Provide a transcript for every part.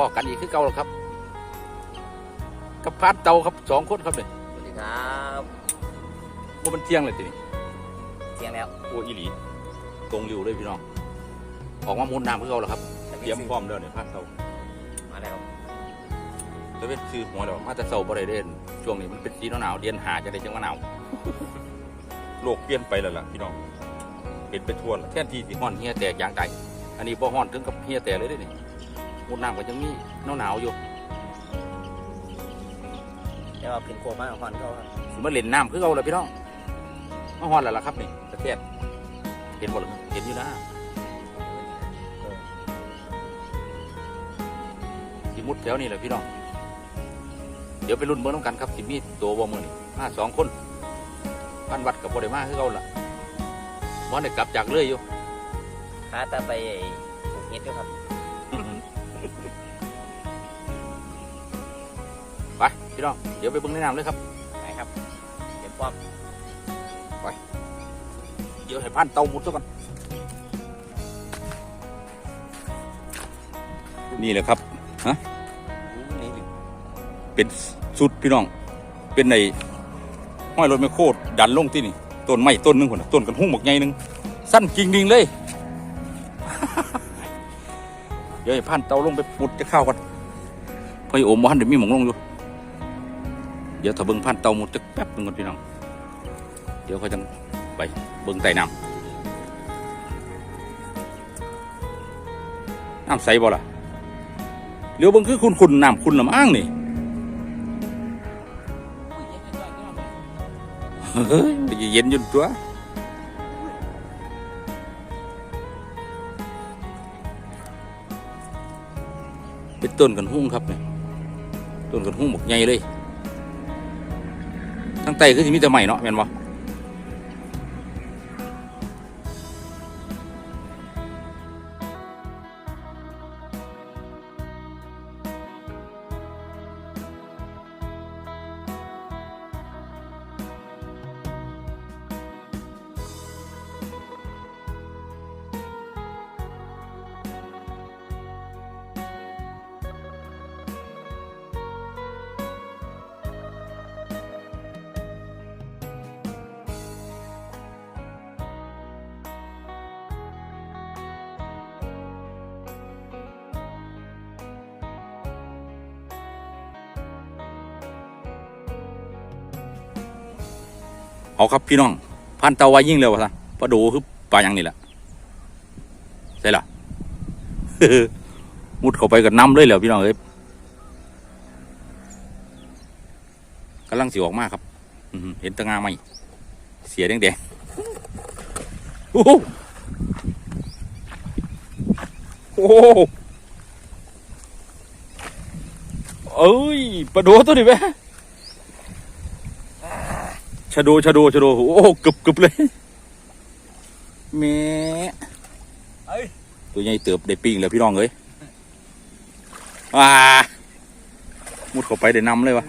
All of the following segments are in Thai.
อกันอีกคือเก่าแล้วครับ กับพานเตาครับสองคนครับเนี่ยสวัสดีครับว่ามันเที่ยงเลยทีนี้เที่ยงแล้วโอ้อีหลีตรงริวเลยพี่น้องออกมามุนน้ำคือเก่าแล้วครับเตรียมพร้อมแล้วเนี่ยพานเตามาแล้วแล้วเป็นคือหัวเรามาแต่เสาบ่ได้เด่นช่วงนี้มันเป็นสีหนาวๆเดือนหาจะได้จังว่าหนาวโลกเปลี่ยนไปแล้วล่ะพี่น้องเป็นไปทั่วแล้วแทนที่สิฮ้อนเฮียแตกยางไต อันนี้บ่ฮ้อนถึงกับเฮียแตกเลยเด้นี่มุนน้ำก็ยังมีหนาวๆอยู่แต่ว่าเป็นโคมากของมันก็ครับสิมาเล่นน้ำคือเอาเลยพี่น้องมาฮอนแล้วล่ะครับนี่ตะเกียบเห็นบ่ล่ะเห็นอยู่นะสิมุดแถวนี่แหละพี่น้องเดี๋ยวไปรุ่นเบิ่งน้ำกันครับสิมีตัวบ่มือนี่มาสองคนพันวัดกับบ่ได้มาคือเอาล่ะบ่ได้กลับจากเลยอยู่ หาตาไปปลูกเห็ดด้วยครับ ไปพี่น้องเดี๋ยวไปเบิ่งในน้ำเลยครับไปครับเก็บความเดี๋ยวให้พันเตามุดซะก่อนนี่แหละครับนี่เป็นสุดพี่น้อง เป็นในห้อยรถไมคโครดันลงที่นี่ต้นไม้ต้นหนึงคนน่ะต้นกันหุ้งหมกใหญ่หนึงสั้นจริงดิงเลย เดี๋ยวให้พันเตาลงไปปุดจะเข้าวก่อนพอยโอมบ้านเดี๋ยวมีหมองลงอยู่ เดี๋ยวถ้าเบิ่งพันเตาหมดจะแป๊บหนึงก่อนพี่น้อง เดี๋ยวเขาจะไปเบิ่งใต้น้ำน้ำใสบ่ล่ะเดี๋ยวเบิ่งคือคุณคุณน้ำคุณลำอ้างนี่เฮ้ยเย็นยุ่นตัว เป็นต้นกันหุ้งครับเนี่ยต้นกันหุ้งหมกใหญ่เลยทั้งไตคือสิมีแต่ใหม่เนาะแม่นบ่ เอาครับพี่น้อง พันเตาไว้ยิ่งเร็วซะปลาดูคือปลาอย่างนี้แหละใช่หรอมุดเข้าไปกับน้ำเลยแล้วพี่น้องเอ้ยกำลังสิออกมากครับเห็นตะงาไหมเสียแดงๆโอ้โหโอ้โหเอ้ยปลาดูตัวนี้ไหมะโดชะโดชะโดโอ้โหกึบกึบเลยแม่ตัวใหญ่เติบได้ปิ้งแล้วพี่น้องเอ้ยว้ามุดเข้าไปได้นำเลยวะ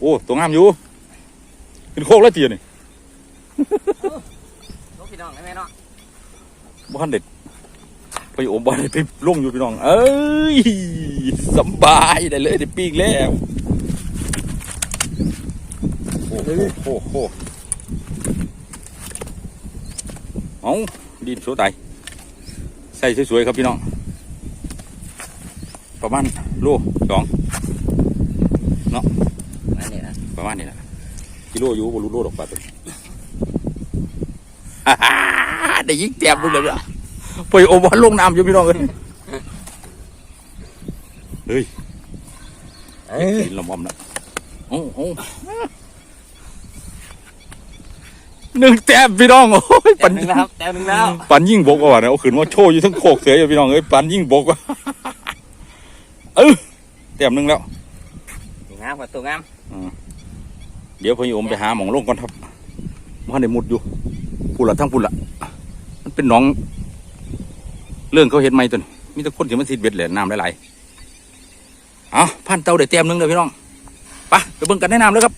โอ้ตัวงามอยู่ขึ้นโคกแล้วเจียนี่ลูกพี่น้องได้ไหมเนาะบ้านเด็ดไปโอมบ้านเด็ดไปลงอยู่พี่น้อง เอ้ยสำบายได้เลยได้ปิ้งแล้ว โอ้โหโอ้โหเอาดินโซไตใส่สวยๆครับพี่น้อง ประมาณโลสองนั่นนี่นะประมาณนี้แหละกิโลอยู่บนรูโลดอกปลาตัวนี้ได้ยิงแต้มดูเลยอะไปโอมบอลลงน้ำอยู่พี่น้องเอ้ยเฮ้ยเอ้ยกินละมอมนะโอ้โอ้ หนึ่งแต้มพี่น้องโอ้ยแต้ปัมนหนึ่งแล้วครับแต้มหนึ่งแล้วปันยิ่งบกว่าเนี่ยเอาขืนว่าโชว์อยู่ทั้งโคกเสืออยู่พี่น้องเอ้ยปันยิ่งบกว่าเออแต้มหนึ่งแล้วงามกว่าตัวงามเดี๋ยวพี่โอมไปหาหมองลงก่อนครับมันได้มุดอยู่พูดละทั้งพูดละมันเป็นหนอง เรื่องเขาเห็นไหมตัวนี้มีแต่คนที่มันสิเบ็ดแหละน้ำหลายๆเอาพันเตาได้เต็มหนึงเลยพี่น้องไปไปเบิ่งกันแนะนำเลยครับ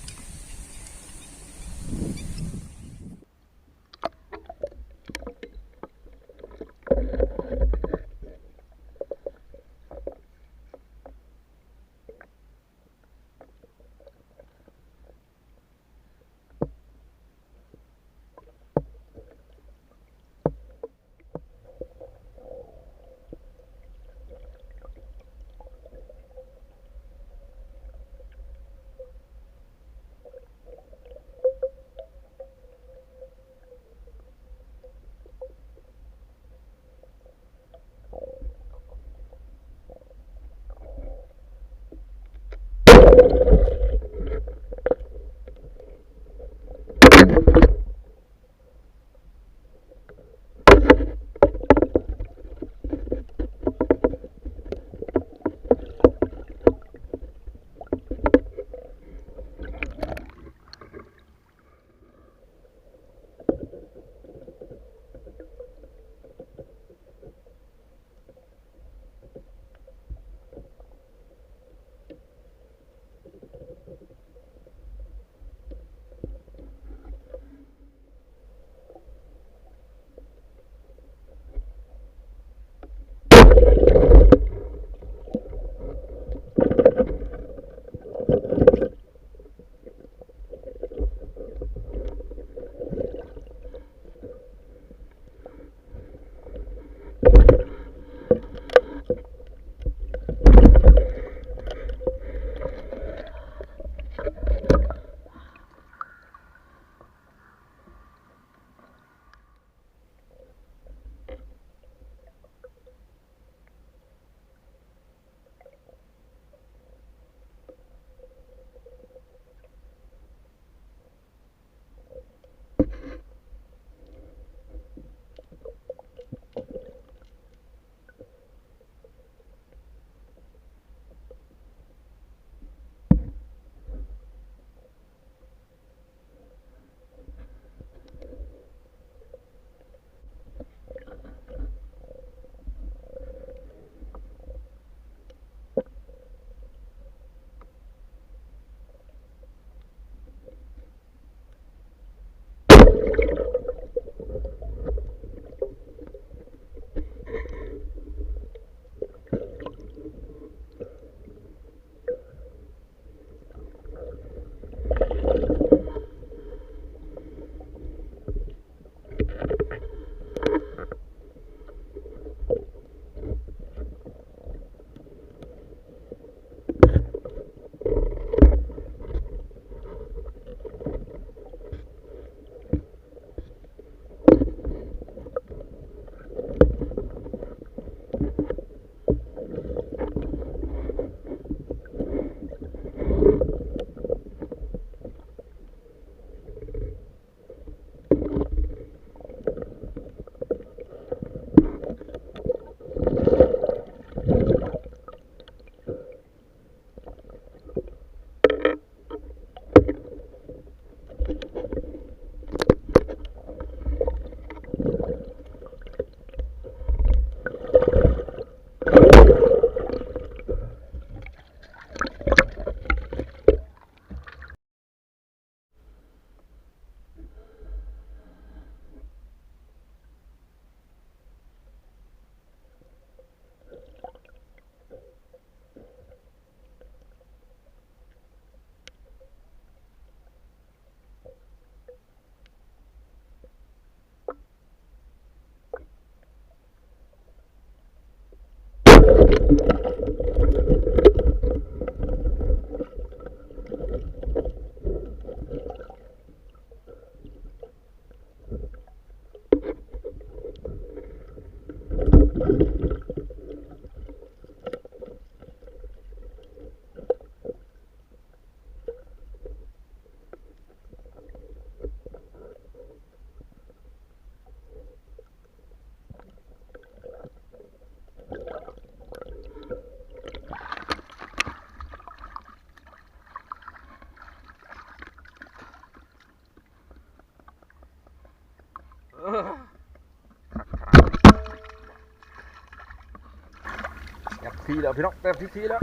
แล้วพี่น้องแอบทีทีแล้ว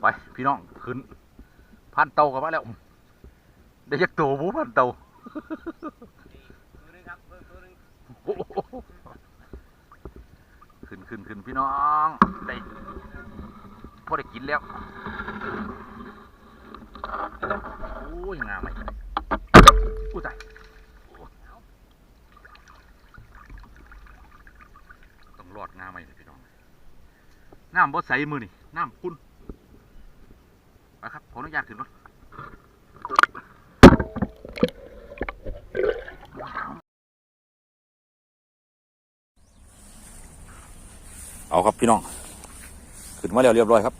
ไปพี่น้องขึ้นพันเตากันมาแล้ว ได้ยักตัวบูพันเตาขึ้นขึ้นขึ้นพี่น้องได้พอได้กินแล้วโอ้ยงามไหมอู้ตายต้องรอดงามไหมพี่น้อง น้ำบ่ใสมือนี่น้ำคุณไปครับขออนุญาตขึ้นรถเอาครับพี่น้อง ขึ้นมาแล้วเรียบร้อยครับ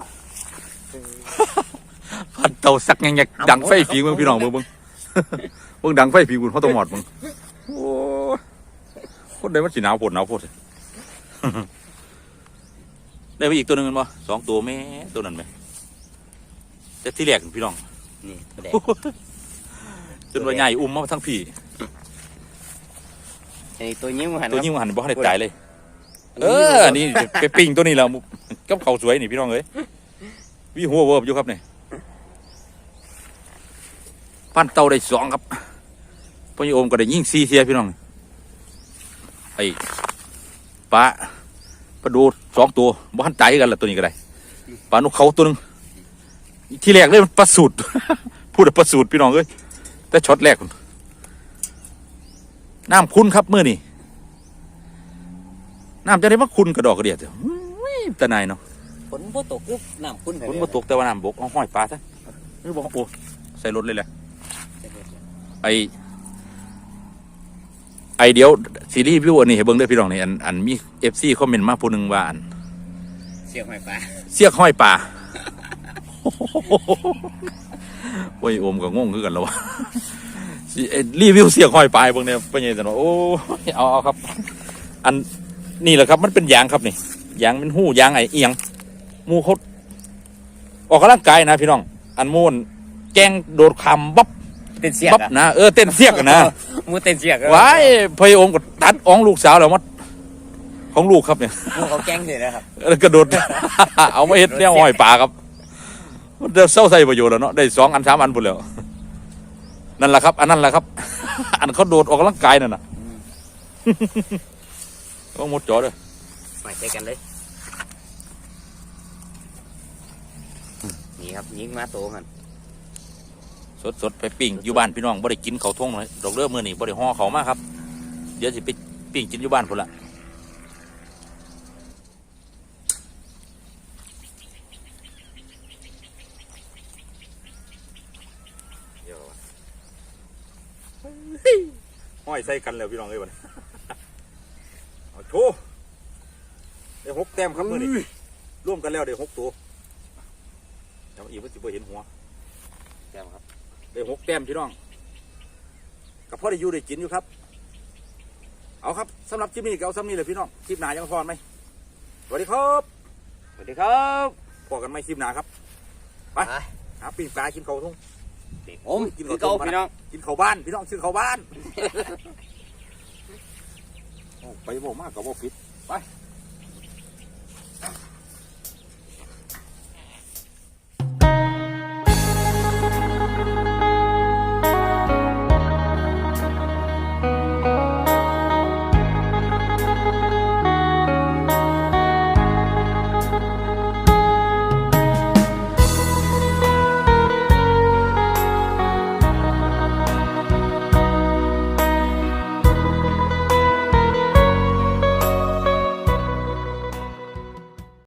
พันเตาสักยังไงดังไฟฝีมึงพี่น้องเบิ่งเบิ่งเบิ่งดังไฟฝีมึงเขาต้องหมอดมึงโอ้คนใดมันสิหนาวปวดหนาวปวด ได้ไปอีกตัวหนึ่งแมันบ่สองตัวแม่ตัวนั้นไหมแต่ที่แรกพี่น้องนี่แดงจนว่าใหญ่อุ้มมาทั้งพี่ไอ้ตัวยิ้มหันตัวยิ่งหันบ่ทันได้ตายเลย เอออันนี้ไปปิ้งตัวนี้แล้วกับเขาวสวยนี่พี่น้องเอ้ยวิหัวเวิร์บอยู่ครับนี่ปั้นเตาได้สองครับพ่อโยมก็ได้ยิ่งซีเสียพี่น้องไอ้ปลา ปลาดูสองตัวบ้านตายกันละตัวนี้ก็ได้ปลานกเขาตัวหนึงที่แรกเลยมันปลาสูตรพูดแต่ปลาสูตรพี่น้องเอ้ยแต่ช็อตแรกพุ่นน้ำคุ้นครับเมื่อนี่น้ำจะได้มาคุณกระดอกกระเดียดเถอะอุ้ยแต่นายเนาะฝนบ่ตกคือน้ำคุณฝนมาตกแต่ว่าน้ำบกเอาห้อยปลาซะนี่บอกโอ้ใส่รถเลยแหละไอ ไอเดียวซีรีส์วิวอันนี้ให้เบิ่งเด้อพี่น้องนี่อันอันมีเอฟซีคอมเมนต์มาผู้หนึ่งว่าอันเสียงหอยปลาเสียกห้อยปลาโอ้ยโอมก็งงคือกันแล้ววะสิเอ่อรีวิวเสียกห้อยปลายเบิ่งเนี่ยเป็นยังไงแต่ว่าโอ้ยเอาเอาครับ อันนี่แหละครับมันเป็นยางครับนี่ยางเป็นหู้ยางไอ้เอียงหมูเขาออกกำลังกายนะพี่น้อง อันมูนแกงโดดคำบ๊อบ เต้นเสียกบ๊อบอะนะเออเต้นเสียกอะนะมูเต้นเสียกอะว้ายพยโอมก็ตัดอ่องลูกสาวแล้วมัดของลูกครับเนี่ยมูเขาแกล้งเลยนะครับแล้วกระโดดเอามาเฮ็ดเนี่ยห้อยปลาครับมันจะเศร้าใส่ประโยชน์แล้วเนาะได้สองอันสามอันพุ่นแล้วนั่นแหละครับ อันนั้นแหละครับ อันเขาโดดออกกำลังกายนั่นน่ะต้องหมดจอเลยมาใช้กันเลยนี่ครับยิงมาโตกัน สดสดๆไปปิ้งอยู่บ้านพี่น้องบ่ได้กินเขาวทงเลยดอกเลือมือนี่บ่ได้ห่อเขามาครับ เดี๋ยวสิไปปิ้งกินอยู่บ้านพุ่นละห้อยใส่กันแล้วพี่น้องเอ้ยวันเอาโชว์ได้หกแต้มครับมือนี่ร่วมกันแล้วได้หกตัวเดี๋ยวอีกมันสิบ่เห็นหัวแก้มครับ ได้หกแต้มพี่น้องกับพ่อได้อยู่ได้กินอยู่ครับ เอาครับสำหรับคลิปนี้ก็เอาซ้ำนี้เลยพี่น้องคลิปหนายังพอไหมสวัสดีครับสวัสดีครับพอกันไหมคลิปหนาครับไปไปหาปิ้งปลากินเขาวทุ่งผมกินคือข้าวเก่าต้มพี่น้องกินเขาวบ้านพี่น้องซื้อเขาวบ้านโอ้ไปบอกมากกับบอกผิดไป